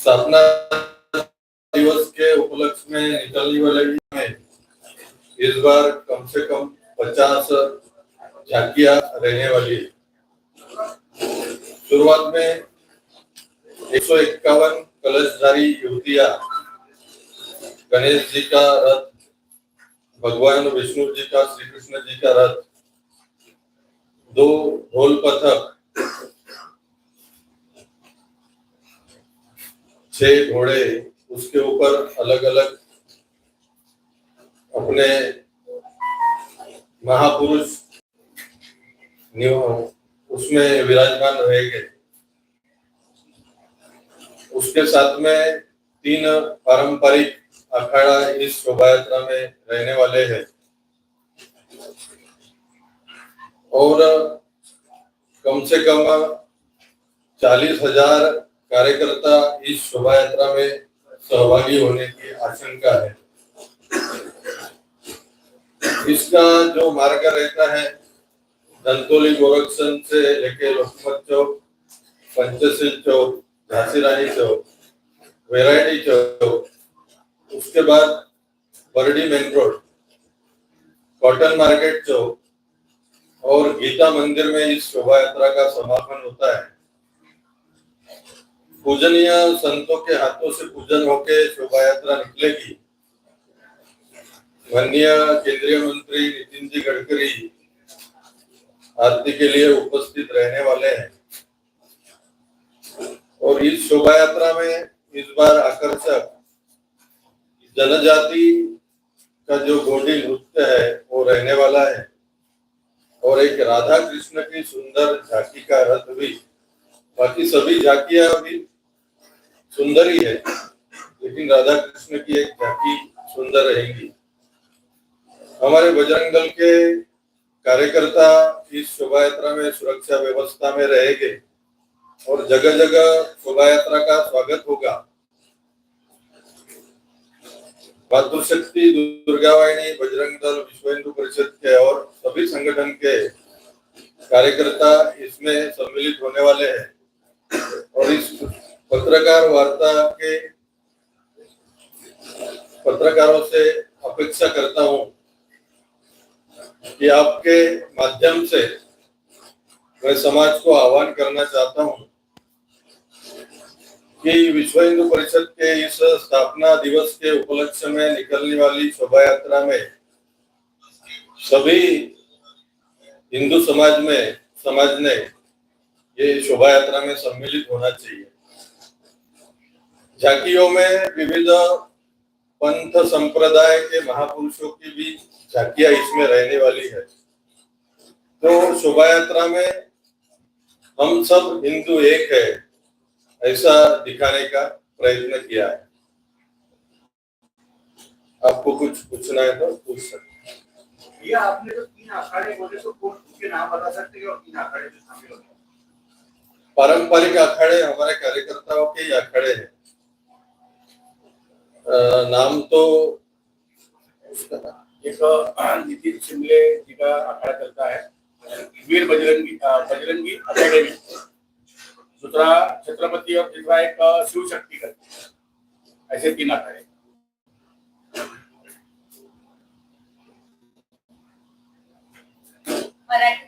स्थापना दिवस के उपलक्ष्य में निकलने वाले में इस बार कम से कम पचास झांकियाँ रहने वाली है। शुरुआत में एक सौ इक्यावन कलशधारी युवतियाँ, गणेश जी का रथ, भगवान विष्णु जी का, श्री कृष्ण जी का रथ, दो ढोल पथक छह घोड़े उसके ऊपर अलग अलग अपने महापुरुष उसमें विराजमान रहेंगे। उसके साथ में तीन पारंपरिक अखाड़ा इस शोभा यात्रा में रहने वाले हैं। और कम से कम चालीस हज़ार कार्यकर्ता इस शोभा यात्रा में सहभागी होने की आशंका है। इसका जो मार्ग रहता है धनतोली गोरक्षण से लेके लोकमत चौक, पंचशील चौक झांसी रानी चौक वेराइटी चौक, उसके बाद Bardi main road, cotton market Chowk और गीता मंदिर में इस शोभा यात्रा का समापन होता है। पूजनीय संतों के हाथों से पूजन होके शोभा यात्रा निकलेगी। माननीय केंद्रीय मंत्री नितिन जी गडकरी आरती के लिए उपस्थित रहने वाले हैं। और इस शोभा यात्रा में इस बार आकर्षक जनजाति का जो गोडी नृत्य है, वो रहने वाला है। और एक राधा कृष्ण की सुंदर झांकी का रथ भी बाकी सभी झांकियाँ भी सुंदर ही है। लेकिन राधा कृष्ण की एक झांकी सुंदर रहेगी। हमारे बजरंग दल के कार्यकर्ता इस शोभा यात्रा में सुरक्षा व्यवस्था में रहेंगे और जगह जगह शोभा यात्रा का स्वागत होगा। मातृशक्ति दुर्गावाहिनी बजरंग दल विश्व हिंदू परिषद के और सभी संगठन के कार्यकर्ता इसमें सम्मिलित होने वाले हैं। और इस पत्रकार वार्ता के पत्रकारों से अपेक्षा करता हूँ कि आपके माध्यम से मैं समाज को आह्वान करना चाहता हूँ कि विश्व हिंदू परिषद के इस स्थापना दिवस के उपलक्ष्य में निकलने वाली शोभा यात्रा में सभी हिंदू समाज में, समाज ने ये शोभा यात्रा में सम्मिलित होना चाहिए। झांकियों में विविध पंथ संप्रदाय के महापुरुषों की भी झांकियाँ इसमें रहने वाली है। तो शोभा यात्रा में हम सब हिंदू एक है, ऐसा दिखाने का प्रयत्न किया है। आपको कुछ पूछना है तो पूछ सकते आपने जो तीन अखाड़े बोले तो कौन उनके नाम बता सकते हैं और तीन अखाड़े जो शामिल होते हैं? पारंपरिक अखाड़े हमारे कार्यकर्ताओं के ही अखाड़े हैं। नाम तो एक नितिन शिमले जी का अखाड़ा चलता है। वीर बजरंगी बजरंगी अकेडमी दूसरा छत्रपति और तीसरा एक शिव शक्ति का। ऐसे तीन अखाड़े मराठी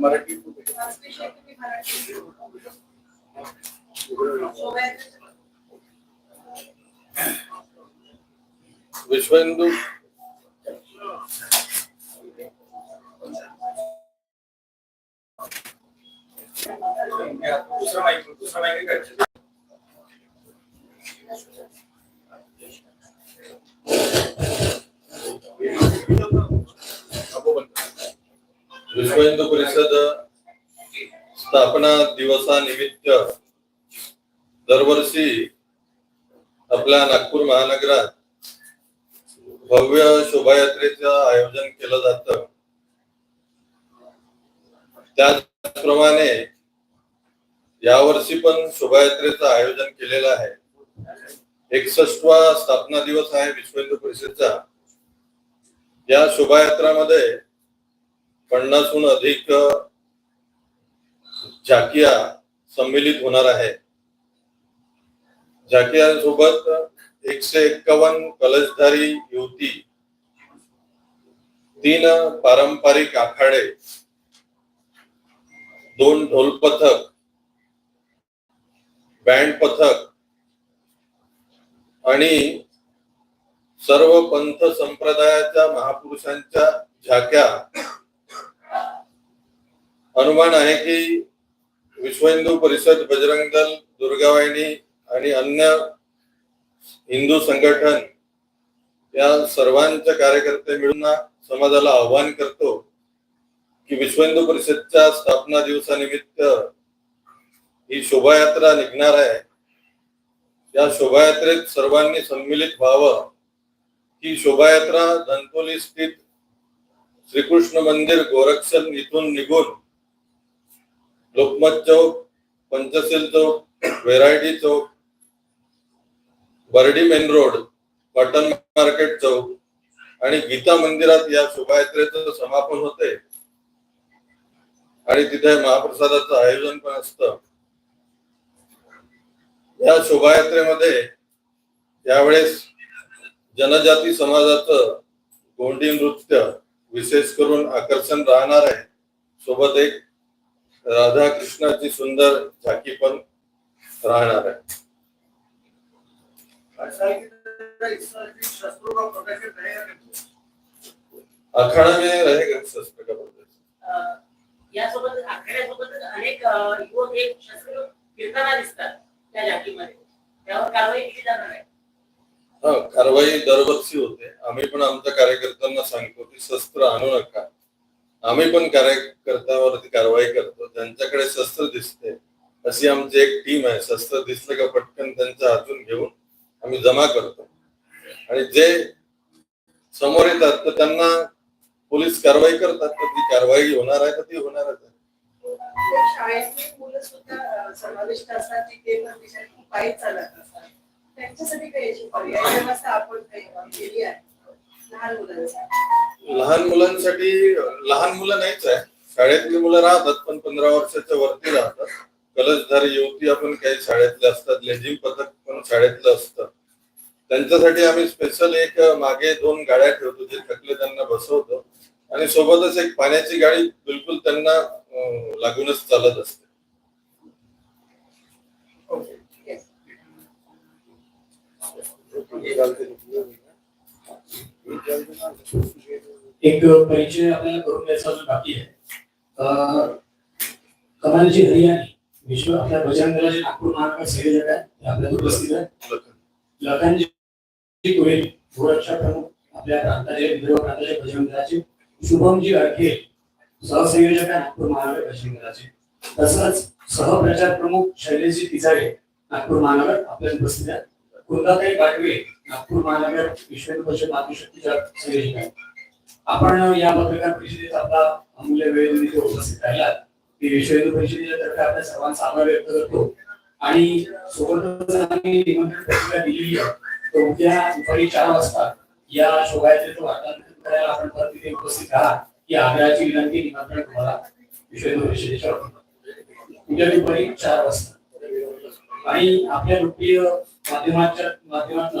मराठी विश्वेंदु। दूसरा माइक दूसरा माइक कर विश्व हिंदू परिषद स्थापना दिवसानिमित्त दरवर्षी आपल्या नागपूर महानगरात भव्य शोभायात्रेचं आयोजन केलं जात. त्याचप्रमाणे यावर्षी पण शोभायात्रेचं आयोजन केलेलं आहे. एकसष्टवा स्थापना दिवस आहे विश्व हिंदू परिषदचा. या शोभायात्रामध्ये पन्नासहून अधिक झाकिया संमिलित होणार आहे. झाकियांसोबत एकशे एक्कावन्न कलशधारी युवती तीन पारंपरिक आखाडे दोन ढोल पथक बँड पथक आणि सर्व पंथ संप्रदायाच्या महापुरुषांच्या झाक्या अनुमान आहे की विश्व हिंदू परिषद बजरंग दल दुर्गावाहिनी आणि अन्य हिंदू संघटन या सर्वांचे कार्यकर्ते मिळून समाजाला आव्हान करतो की विश्व हिंदू परिषदच्या स्थापना दिवसानिमित्त ही शोभायात्रा निघणार आहे. या शोभायात्रेत सर्वांनी सम्मिलित व्हावं. ही शोभायात्रा धनतोली स्थित श्रीकृष्ण मंदिर गोरक्षण इथून निघून Lokmat Chowk Panchsheel Chowk variety Chowk Bardi main road cotton market Chowk आणि गीता मंदिरात या शोभायात्रेचं समापन होते. आणि तिथे महाप्रसादाचं आयोजन पण असतं. या शोभायात्रेमध्ये यावेळेस जनजाती समाजाचं गोंडी नृत्य विशेष करून आकर्षण राहणार आहे. सोबत एक राधा कृष्णाची सुंदर झाकी पण राहणार आहे. अखाड़ा में रहेगा शस्त्र का प्रदर्शन अ, यासोबत आखाड्यासोबत अनेक अ, युवक हे शस्त्र फिरताना दिसतात त्या जातीमध्ये त्यावर कारवाई केली जाणार आहे. हा कारवाई दरवर्षी होते. आम्ही पण आमच्या कार्यकर्त्यांना सांगतो की शस्त्र आणू नका. आम्ही पण कार्यकर्त्यावरती कारवाई करतो. ज्यांच्याकडे शस्त्र दिसते. अशी आमची एक टीम आहे. शस्त्र दिसलं का पटकन त्यांच्या हातून घेऊन आम्ही जमा करतो. आणि जे समोर येतात तर त्यांना पोलीस कारवाई करतात. तर ती कारवाई होणार आहे तर ती होणारच आहे? त्यांच्यासाठी काही पर्याय व्यवस्था आपण केली आहे? लहान मुलांसाठी. लहान मुलं नाहीच आहे. शाळेतली मुलं राहतात पण पंधरा वर्षाच्या वरती राहतात. कलशधारी युवती आपण काही शाळेतले असतात लेझिम पथक पण शाळेतलं असतं. त्यांच्यासाठी आम्ही स्पेशल एक मागे दोन गाड्या ठेवतो जे थकले त्यांना बसवतो. आणि सोबतच एक पाण्याची गाडी बिलकुल त्यांना लागूनच चालत असते. Yes. एक परिचय आपल्याला करून द्यायचा अजून बाकी आहे. कमालजी हरियाणी विश्व आपल्या बजरंग दलाचे नागपूर महानगर संयोजक आहे ते आपल्या उपस्थित आहे लखनजी गोयल गोरक्षा प्रमुख आपल्या प्रांताचे विदर्भ प्रांताचे बजरंग दलाचे शुभमजी अडखे सहसंयोजक आहे नागपूर महानगर बजरंग दलाचे तसंच सहप्रचार प्रमुख शैलेशजी तिजारे नागपूर महानगर आपल्या उपस्थित आहेत. कुंदाताई बाटवे नागपूर महानगर ईश्वर हिंदू परिषद मातृशक्तीच्या संयोजक आहे आपण या पत्रकार परिषदेत आपला अमूल्य वेळ देऊन उपस्थित राहिला मी विश्व परिषदेच्या तर्फे आपल्या सर्वांचा आभार व्यक्त करतो. आणि सोबतच आम्ही निमंत्रण पत्रिका दिलेली आहे. तर उद्या दुपारी चार वाजता या शोभायात्रेचं वार्तांकन करायला आपण परत तिथे उपस्थित राहा. ही आग्रहाची विनंती निमंत्रण तुम्हाला विश्व परिषदेच्या उद्या दुपारी चार वाजता. आणि आपल्या लोकप्रिय माध्यमाच्या माध्यमातून